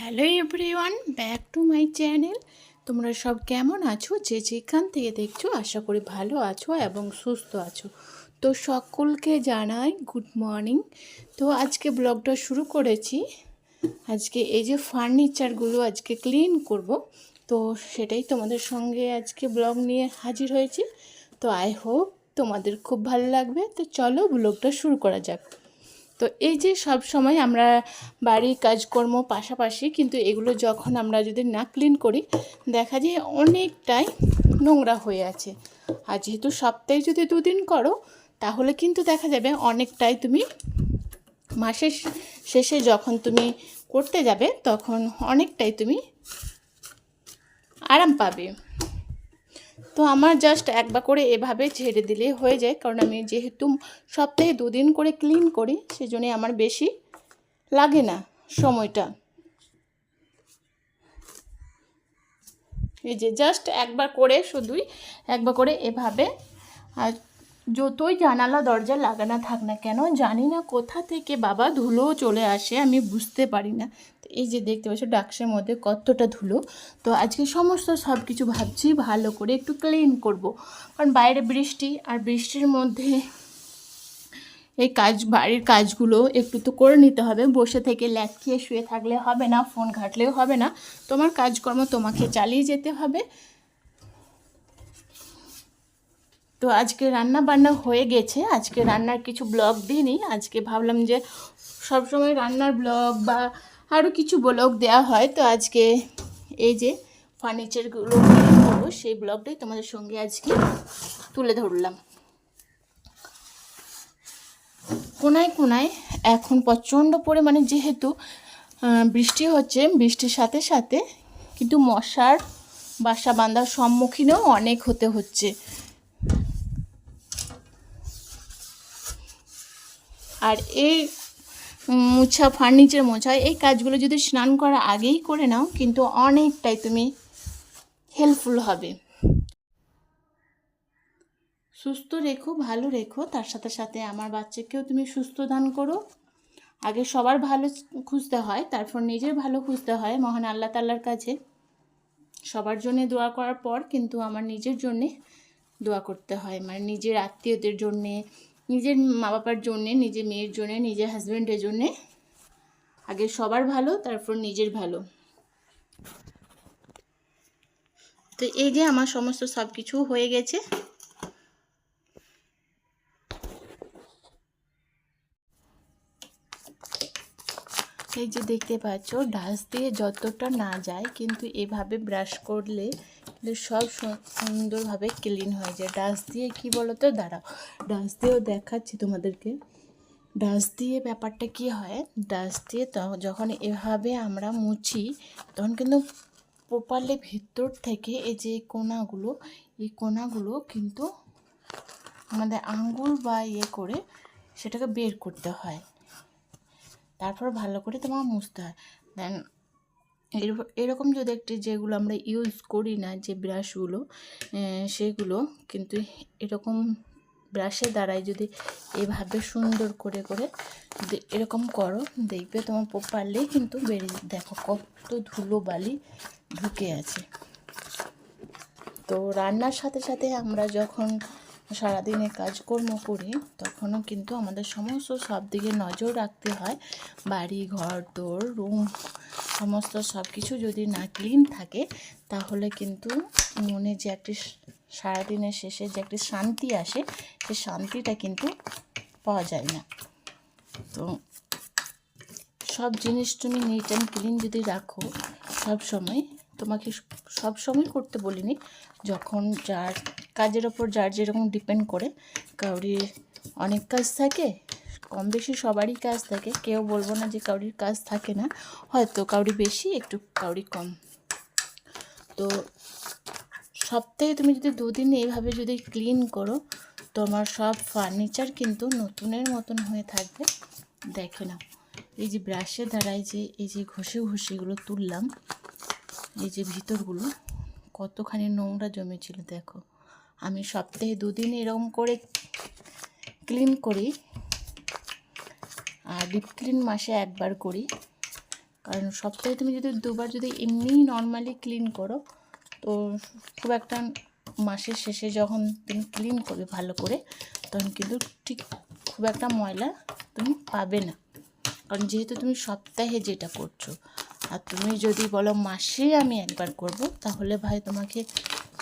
Hello everyone back to my channel তোমরা সব কেমন আছো? যে যেখান থেকে দেখছ, আশা করি ভালো আছো এবং সুস্থ আছো। তো সকলকে জানাই গুড মর্নিং তো আজকে ব্লগটা শুরু করেছি। আজকে এই যে ফার্নিচারগুলো আজকে ক্লিন করব। তো সেটাই তোমাদের সঙ্গে আজকে ব্লগ নিয়ে হাজির হয়েছি। তো আই হোপ তোমাদের খুব ভালো লাগবে। তো চলো ব্লগটা শুরু করা যাক। তো এই যে সব সময় আমরা বাড়ির কাজকর্ম পাশাপাশি কিন্তু এগুলো যখন আমরা যদি না ক্লিন করি, দেখা যায় অনেকটাই নোংরা হয়ে আছে। আর যেহেতু সপ্তাহে যদি দুদিন করো, তাহলে কিন্তু দেখা যাবে অনেকটাই তুমি মাসের শেষে যখন তুমি করতে যাবে, তখন অনেকটাই তুমি আরাম পাবে। তো আমার জাস্ট একবার করে এভাবে ঝেড়ে দিলে হয়ে যায়, কারণ আমি যেহেতু সপ্তাহে দুদিন করে ক্লিন করি সেজন্য আমার বেশি লাগে না সময়টা। এই যে জাস্ট একবার করে শুধুই একবার করে এভাবে, আর যতই জানালা, দরজা লাগানো থাক না কেন, জানি না কোথা থেকে বাবা ধুলো চলে আসে, আমি বুঝতে পারি না। তো এই যে দেখতে পাচ্ছ, ডাক্সের মধ্যে কতটা ধুলো। তো আজকে সমস্ত সব কিছু ভাবছি ভালো করে একটু ক্লিন করব। কারণ বাইরে বৃষ্টি, আর বৃষ্টির মধ্যে এই কাজ, বাড়ির কাজগুলো একটু তো করে নিতে হবে। বসে থেকে ল্যাট খেয়ে শুয়ে থাকলে হবে না, ফোন ঘাটলেও হবে না। তোমার কাজকর্ম তোমাকে চালিয়ে যেতে হবে। তো আজকে রান্না বান্না হয়ে গেছে। আজকে রান্নার কিছু ব্লগ দিইনি। আজকে ভাবলাম যে সবসময় রান্নার ব্লগ বা আরও কিছু ব্লগ দেওয়া হয়। তো আজকে এই যে ফার্নিচারগুলো করব, সেই ব্লগটাই তোমাদের সঙ্গে আজকে তুলে ধরলাম। কোনায় কোনায় এখন প্রচণ্ড পরিমাণে যেহেতু বৃষ্টি হচ্ছে, বৃষ্টির সাথে সাথে কিন্তু মশার বাসা বাঁধার সম্মুখীনও অনেক হতে হচ্ছে। আর এই মোছা ফার্নিচার মোছা, এই কাজগুলো যদি স্নান করার আগেই করে নাও, কিন্তু অনেকটাই তুমি হেল্পফুল হবে। সুস্থ রেখো, ভালো রেখো, তার সাথে সাথে আমার বাচ্চাকেও তুমি সুস্থ দান করো। আগে সবার ভালো খুঁজতে হয়, তারপর নিজের ভালো খুঁজতে হয়, মহান আল্লাহ তাল্লার কাছে। সবার জন্যে দোয়া করার পর কিন্তু আমার নিজের জন্যে দোয়া করতে হয় মানে নিজের আত্মীয়দের জন্যে নিজের মা বাবার জন্যে, নিজের মেয়ের জন্যে, নিজের হাজব্যান্ডের জন্যে। আগে সবার ভালো, তারপর নিজের ভালো। তো এই যে আমার সমস্ত সব কিছু হয়ে গেছে। এই যে দেখতে পাচ্ছ ডাস দিয়ে যতটা না যায়, কিন্তু এভাবে ব্রাশ করলে সব সুন্দরভাবে ক্লিন হয়ে যায়। ডাস দিয়ে কি বলো তো দাঁড়াও। ডাস দিয়েও দেখাচ্ছি তোমাদেরকে। ডাস দিয়ে ব্যাপারটা কি হয়? ডাস দিয়ে যখন এভাবে আমরা মুছি, তখন কিন্তু প্রপারলি ভিতর থেকে এই যে কোনাগুলো, এই কোনাগুলো কিন্তু আমাদের আঙ্গুল বা ইয়ে করে সেটাকে বের করতে হয়। তারপর ভালো করে তোমার মুছতে হয়। দেন এরকম যদি একটি যেগুলো আমরা ইউজ করি না, যে ব্রাশগুলো সেগুলো কিন্তু এরকম ব্রাশের দ্বারাই যদি এভাবে সুন্দর করে করে এরকম করো, দেখবে তোমার পারলেই কিন্তু বেরিয়ে দেখো কত ধুলো বালি ঢুকে আছে। তো রান্নার সাথে সাথে আমরা যখন সারাদিনে কাজকর্ম করি তখনও কিন্তু আমাদের সমস্ত সব দিকে নজর রাখতে হয়। বাড়ি, ঘর, দোর, রুম সমস্ত সব কিছু যদি না ক্লিন থাকে তাহলে কিন্তু মনে যে একটি স- সারাদিনের শেষে যে একটি শান্তি আসে সেই শান্তিটা কিন্তু পাওয়া যায় না। তো সব জিনিস তুমি নিট অ্যান্ড ক্লিন যদি রাখো সব সময় তোমাকে সব সময় করতে বলিনি যখন যার কাজের ওপর যার যেরকম ডিপেন্ড করে, কাউরির অনেক কাজ থাকে কম বেশি সবারই কাজ থাকে, কেউ বলব না যে কাউরির কাজ থাকে না, হয়তো কাউরি বেশি, একটু কাউরি কম। তো সপ্তাহে তুমি যদি দুদিন এইভাবে যদি ক্লিন করো, তোমার সব ফার্নিচার কিন্তু নতুনের মতন হয়ে থাকবে, দেখে নাও। এই যে ব্রাশের দ্বারাই যে, এই যে ঘষে ঘষেগুলো তুললাম, এই যে ভিতরগুলো, কতখানি নোংরা জমেছিল, দেখো। আমি সপ্তাহে দুদিন এরকম করে ক্লিন করি। আর ডিপ ক্লিন মাসে একবার করি। কারণ সপ্তাহে তুমি যদি দুবার যদি এমনিই নর্মালি ক্লিন করো, তো খুব একটা মাসের শেষে যখন তুমি ক্লিন করবে ভালো করে, তখন কিন্তু ঠিক খুব একটা ময়লা তুমি পাবে না। কারণ যেহেতু তুমি সপ্তাহে যেটা করছ, আর তুমি যদি বলো মাসে আমি একবার করব, তাহলে ভাই তোমাকে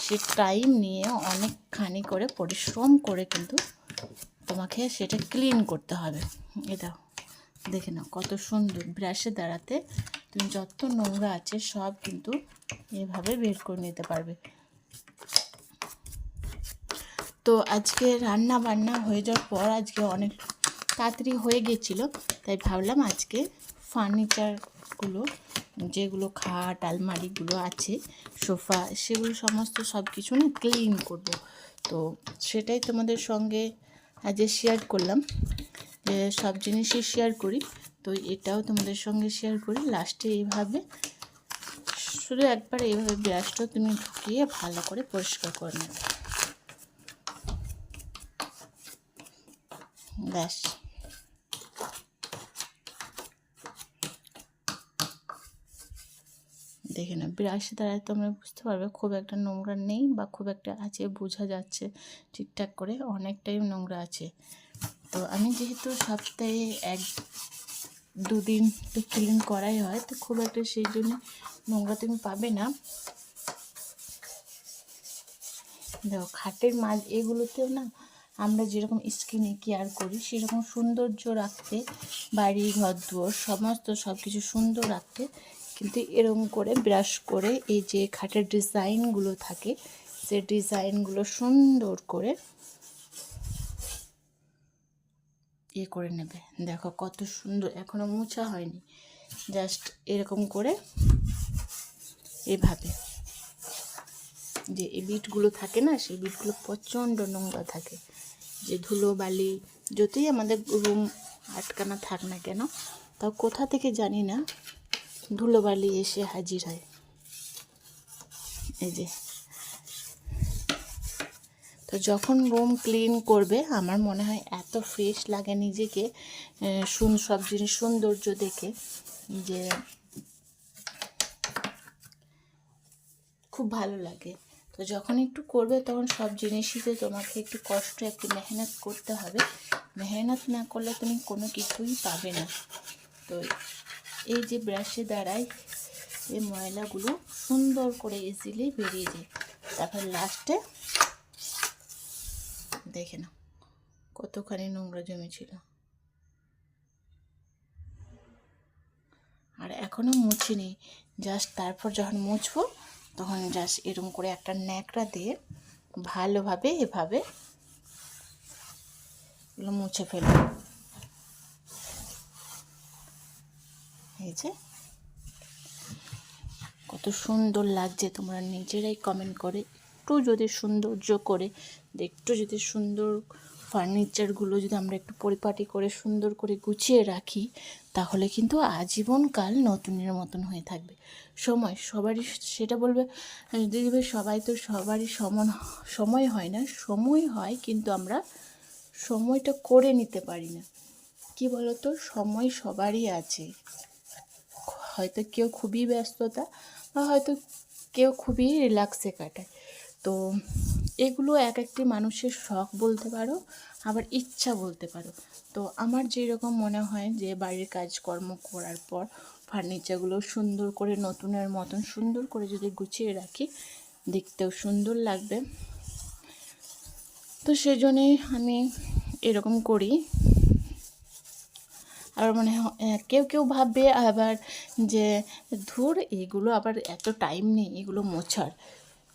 সে টাইম নিয়ে অনেকখানি করে পরিশ্রম করে কিন্তু তোমাকে সেটা ক্লিন করতে হবে। এটা দেখে নাও কত সুন্দর ব্রাশে দাঁড়াতে তুমি যত নোংরা আছে সব কিন্তু এভাবে বের করে নিতে পারবে। তো আজকে রান্না বান্না হয়ে যাওয়ার পর আজকে অনেক তাড়াতাড়ি হয়ে গেছিল, তাই ভাবলাম আজকে ফার্নিচারগুলো যেগুলো খাট আলমারিগুলো আছে, সোফা, সেগুলো সমস্ত সব কিছু না ক্লিন করব। তো সেটাই তোমাদের সঙ্গে আজকে শেয়ার করলাম। যে সব জিনিসই শেয়ার করি। তো এটাও তোমাদের সঙ্গে শেয়ার করি। লাস্টে এইভাবে, শুধু একবার এইভাবে ব্রাশটা তুমি ঢুকিয়ে ভালো করে পরিষ্কার করে নেবে। ব্যাস। দেখে না ব্রাশে দ্বারা তোমরা বুঝতে পারবে খুব একটা নোংরা নেই বা খুব একটা আছে, বোঝা যাচ্ছে ঠিকঠাক করে অনেকটাই নোংরা আছে। তো আমি যেহেতু সপ্তাহে এক দুদিন তো ক্লিন করাই হয়, তো খুব একটা সেই জন্য নোংরা তুমি পাবে না। দেখো, খাটের মাঝ এগুলোতেও না আমরা যেরকম স্কিনে কেয়ার করি, সেরকম সৌন্দর্য রাখতে বাড়ি ঘর দুয়ার সমস্ত সব কিছু সুন্দর রাখতে কিন্তু এরকম করে ব্রাশ করে এই যে খাটের ডিজাইনগুলো থাকে, সে ডিজাইনগুলো সুন্দর করে ইয়ে করে নেবে। দেখো কত সুন্দর এখনও মোছা হয়নি। জাস্ট এরকম করে এভাবে। যে এই বিটগুলো থাকে না, সেই বিটগুলো প্রচণ্ড নোংরা থাকে। যে ধুলো বালি যতই আমাদের রুম আটকানা থাক না কেন, তাও কোথা থেকে জানি না ধুলোবালি এসে হাজির হয়। এই যে। তো যখন রুম ক্লিন করবে, আমার মনে হয় এত ফ্রেশ লাগে নিজেকে শুন সব জিনিস সৌন্দর্য দেখে যে খুব ভালো লাগে। তো যখন একটু করবে, তখন সব জিনিসই তো তোমাকে একটু কষ্ট, একটু মেহনত করতে হবে। মেহনত না করলে তুমি কোনো কিছুই পাবে না। তো এই যে ব্রাশে দ্বারাই এই ময়লাগুলো সুন্দর করে ইজিলি বেরিয়ে যায়। তারপর লাস্টে দেখে না কতখানি নোংরা জমেছিল। আর এখনও মুছিনি জাস্ট তারপর যখন মুছবো, তখন জাস্ট এরকম করে একটা ন্যাকড়া দিয়ে ভালোভাবে এভাবে এগুলো মুছে ফেলব। যে কত সুন্দর লাগছে তোমরা নিজেরাই কমেন্ট করে, একটু যদি সৌন্দর্য করে, একটু যদি সুন্দর ফার্নিচারগুলো যদি আমরা একটু পরিপাটি করে, সুন্দর করে গুছিয়ে রাখি, তাহলে কিন্তু আজীবনকাল নতুনের মতন হয়ে থাকবে। সময় সবারই সেটা বলবে দিদিভাই সবাই তো সবারই সমান, সময় হয় না, সময় হয় কিন্তু আমরা সময়টা করে নিতে পারি না। কি বলতো? সময় সবারই আছে। হয়তো কেউ খুবই ব্যস্ততা বা হয়তো কেউ খুবই রিল্যাক্সে কাটায়। তো এগুলো এক একটি মানুষের শখ বলতে পারো, আবার ইচ্ছা বলতে পারো। তো আমার যেরকম মনে হয় যে বাড়ির কাজকর্ম করার পর ফার্নিচারগুলো সুন্দর করে নতুনের মতন সুন্দর করে যদি গুছিয়ে রাখি, দেখতেও সুন্দর লাগবে। তো সেজন্যই আমি এরকম করি। আবার মনে কেউ কেউ ভাববে আবার যে, ধুর, এগুলো আবার এত টাইম নেই, এগুলো মোছার।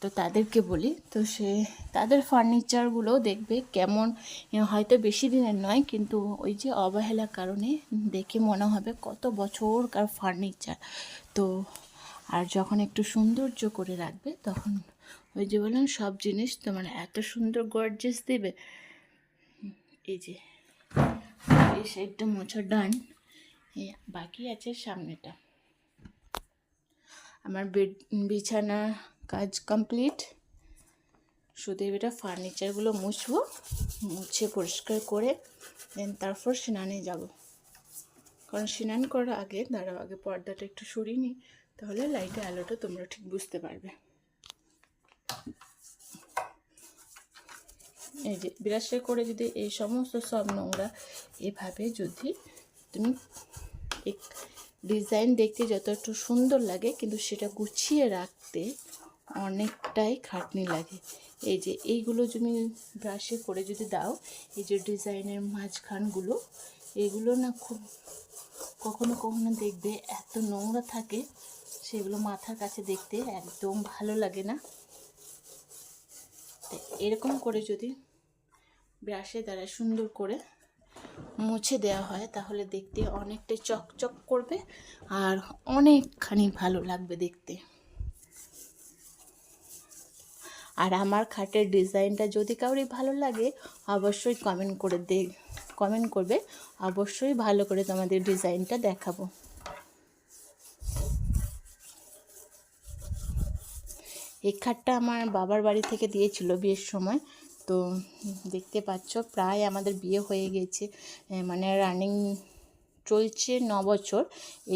তো তাদেরকে বলি, তো সে, তাদের ফার্নিচারগুলো দেখবে কেমন হয়তো বেশি দিনের নয়, কিন্তু ওই যে অবহেলার কারণে দেখে মনে হবে কত বছরকার ফার্নিচার তো, আর যখন একটু সৌন্দর্য করে রাখবে, তখন ওই যে বললাম, সব জিনিস তোমার এত সুন্দর গর্জেস দেবে। এই যে এই সাইডটা মোছা ডান বাকি আছে সামনেটা। আমার বেড, বিছানা কাজ কমপ্লিট। শুধু এটা ফার্নিচারগুলো মুছবো, মুছে পরিষ্কার করে দেন তারপর স্নানে যাব। কারণ স্নান করার আগে, দাঁড়াও আগে পর্দাটা একটু সরিয়ে নিই, তাহলে লাইটের আলোটা তোমরা ঠিক বুঝতে পারবে। এই যে, ব্রাশে করে যদি এই সমস্ত সব নোংরা এভাবে যদি তুমি এক ডিজাইন দেখতে যত একটু সুন্দর লাগে, কিন্তু সেটা গুছিয়ে রাখতে অনেকটাই খাটনি লাগে। এই যে, এইগুলো তুমি ব্রাশে করে যদি দাও, এই যে ডিজাইনের মাঝখানগুলো, এগুলো না খুব কখনো কখনো দেখবে এত নোংরা থাকে, সেগুলো মাথার কাছে দেখতে একদম ভালো লাগে না। এরকম করে যদি ব্রাশে দ্বারা সুন্দর করে মুছে দেওয়া হয়, তাহলে দেখতে অনেকটাই চকচক করবে আর অনেকখানি ভালো লাগবে দেখতে। আর আমার খাটের ডিজাইনটা যদি কাউরি ভালো লাগে, অবশ্যই কমেন্ট করে দে কমেন্ট করবে। অবশ্যই ভালো করে তোমাদের ডিজাইনটা দেখাবো। এই খাটটা আমার বাবার বাড়ি থেকে দিয়েছিল বিয়ের সময়। তো দেখতে পাচ্ছ, প্রায় আমাদের বিয়ে হয়ে গেছে। মানে রানিং চলছে ন বছর।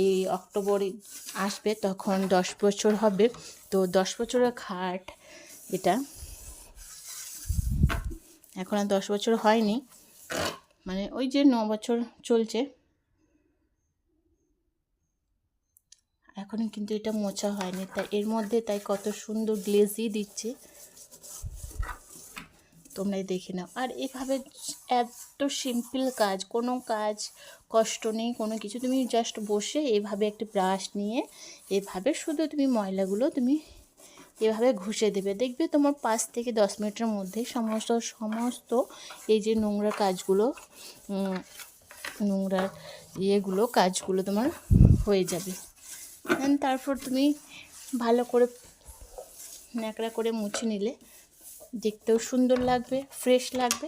এই অক্টোবরে আসবে তখন দশ বছর হবে। তো দশ বছরের খাট এটা। এখন আর দশ বছর হয়নি। মানে ওই যে ন বছর চলছে। এখন কিন্তু এটা মোছা হয়নি। তাই এর মধ্যে তাই কত সুন্দর গ্লেজই দিচ্ছে। তোমরাই দেখে নাও। আর এভাবে এত সিম্পল কাজ, কোনো কাজ কষ্ট নেই, কোনো কিছু। তুমি জাস্ট বসে এভাবে একটা ব্রাশ নিয়ে এভাবে শুধু তুমি ময়লাগুলো তুমি এভাবে ঘষে দেবে। দেখবে তোমার পাঁচ থেকে দশ মিনিটের মধ্যে সমস্ত সমস্ত এই যে নোংরা কাজগুলো নোংরা ইয়েগুলো, কাজগুলো তোমার হয়ে যাবে। তারপর তুমি ভালো করে ন্যাকড়া করে মুছে নিলে দেখতেও সুন্দর লাগবে ফ্রেশ লাগবে।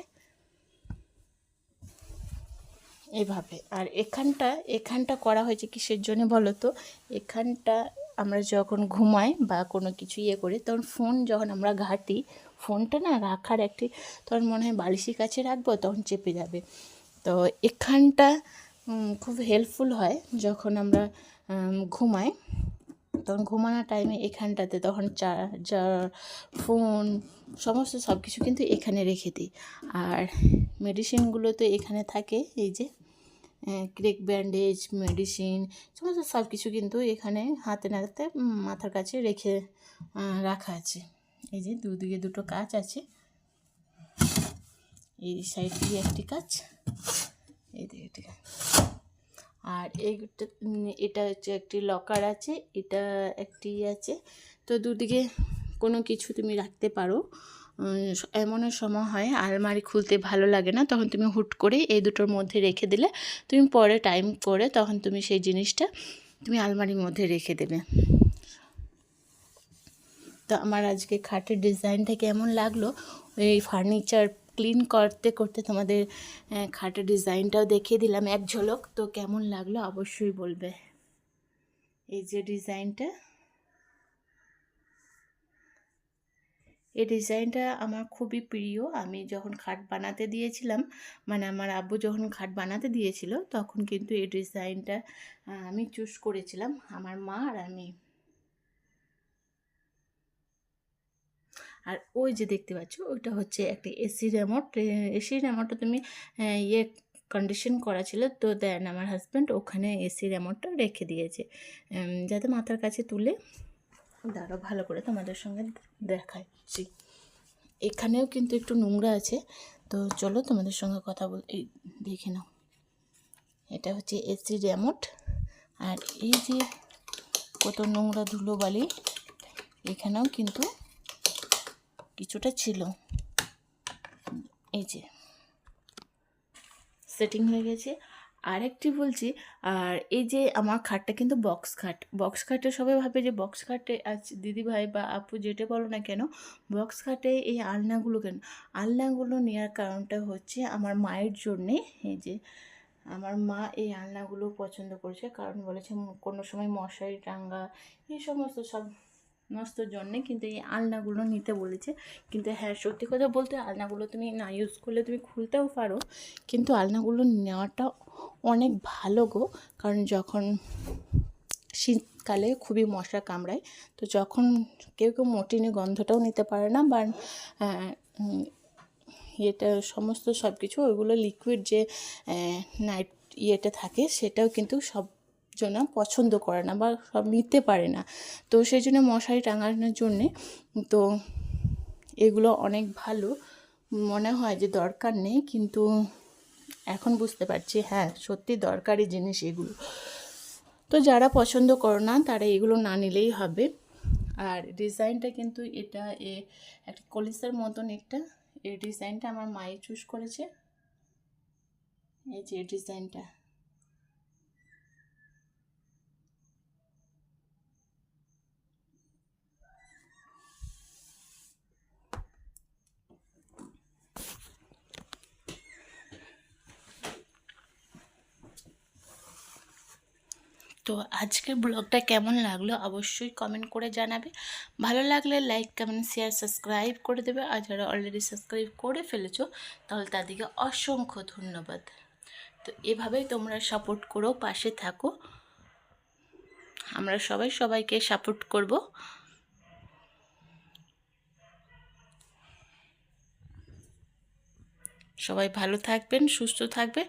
এভাবে। আর এখানটা এখানটা করা হয়েছে কিসের জন্য বলো তো? এখানটা আমরা যখন ঘুমাই বা কোনো কিছু ইয়ে করি, তখন ফোন যখন আমরা ঘাঁটি ফোনটা না রাখার একটি, তখন মনে হয় বালিশের কাছে রাখব, তখন চেপে যাবে। তো এখানটা খুব হেল্পফুল হয় যখন আমরা ঘুমাই। তখন ঘুমানোর টাইমে এখানটাতে তখন চার্জার ফোন সমস্ত সব কিছু কিন্তু এখানে রেখে দিই। আর মেডিসিনগুলো তো এখানে থাকে, এই যে ক্রেক ব্যান্ডেজ মেডিসিন সমস্ত সব কিছু কিন্তু এখানে হাতে নাতে মাথার কাছে রেখে রাখা আছে। এই যে, দুদিকে দুটো কাজ আছে। এই সাইড দিয়ে একটি কাজ এই দিকে একটি কাজ আর এইটা এটা হচ্ছে একটি লকার আছে, এটা একটি আছে। তো দুদিকে কোনো কিছু তুমি রাখতে পারো। এমন সময় হয়, আলমারি খুলতে ভালো লাগে না, তখন তুমি হুট করে এই দুটোর মধ্যে রেখে দিলে, তুমি পরে টাইম করে তখন তুমি সেই জিনিসটা তুমি আলমারির মধ্যে রেখে দেবে। তো আমার আজকে খাটের ডিজাইনটা কেমন লাগল? এই ফার্নিচার ক্লিন করতে করতে তোমাদের খাটের ডিজাইনটাও দেখিয়ে দিলাম। এক ঝলক, তো কেমন লাগল অবশ্যই বলবে। এই যে ডিজাইনটা, এই ডিজাইনটা আমার খুবই প্রিয়। আমি যখন খাট বানাতে দিয়েছিলাম মানে আমার আব্বু যখন খাট বানাতে দিয়েছিল, তখন কিন্তু এই ডিজাইনটা আমি চুজ করেছিলাম, আমার মা আর আমি। আর ওই যে দেখতে পাচ্ছ, ওইটা হচ্ছে একটা এসি রেমোট এসি রেমোটটা তুমি ইয়ে কন্ডিশন করা ছিল, তো দেন আমার হাজব্যান্ড ওখানে এসি রেমোটটা রেখে দিয়েছে। যাতে মাথার কাছে তুলে দাঁড়ো ভালো করে তোমাদের সঙ্গে দেখাচ্ছি এখানেও কিন্তু একটু নোংরা আছে, তো চলো তোমাদের সঙ্গে কথা বল, এই দেখে নাও। এটা হচ্ছে এসি রিমোট আর এই যে কত নোংরা ধুলো বালি, এখানেও কিন্তু কিছুটা ছিল। এই যে। সেটিং হয়ে গেছে। আরেকটি বলছি, আর এই যে আমার খাটটা কিন্তু বক্স খাট। বক্স খাটে সবাই ভাবে যে বক্স খাটে আজ দিদিভাই বা আপু যেটা বলো না কেন বক্স খাটে এই আলনাগুলো কেন? আলনাগুলো নেওয়ার কারণটা হচ্ছে আমার মায়ের জন্যে, এই যে আমার মা এই আলনাগুলো পছন্দ করেছে। কারণ বলেছে কোনো সময় মশারি, টাঙ্গা, এই সমস্ত সব নষ্টর জন্যে কিন্তু এই আলনাগুলো নিতে বলেছে। কিন্তু হ্যাঁ সত্যি কথা বলতে আলনাগুলো তুমি না ইউজ করলে তুমি খুলতেও পারো। কিন্তু আলনাগুলো নেওয়াটা অনেক ভালো গো। কারণ যখন শীতকালে খুবই মশা কামড়ায়, তো যখন কেউ কেউ মোটিনি গন্ধটাও নিতে পারে না বা এটা সমস্ত সব কিছু ওইগুলো লিকুইড যে নাইট ইয়েটা থাকে, সেটাও কিন্তু সব জন পছন্দ করে না বা সব নিতে পারে না। তো সেই জন্য মশারি টাঙানোর জন্যে তো এগুলো অনেক ভালো মনে হয় যে দরকার নেই কিন্তু এখন বুঝতে পারছি হ্যাঁ সত্যি দরকারি জিনিস এগুলো। তো যারা পছন্দ করো না, তারা এগুলো না নিলেই হবে। আর ডিজাইনটা কিন্তু এটা এ একটা কলিসের মতন একটা এই ডিজাইনটা আমার মায়ে চুজ করেছে। এই যে ডিজাইনটা। তো আজকের ব্লগটা কেমন লাগল অবশ্যই কমেন্ট করে জানাবে। ভালো লাগলে লাইক কমেন্ট শেয়ার সাবস্ক্রাইব করে দেবে। আর যারা অলরেডি সাবস্ক্রাইব করে ফেলেছো, তাহলে তাদেরকে অসংখ্য ধন্যবাদ। তো এভাবেই তোমরা সাপোর্ট করো, পাশে থাকো। আমরা সবাই সবাইকে সাপোর্ট করব। সবাই ভালো থাকবেন, সুস্থ থাকবে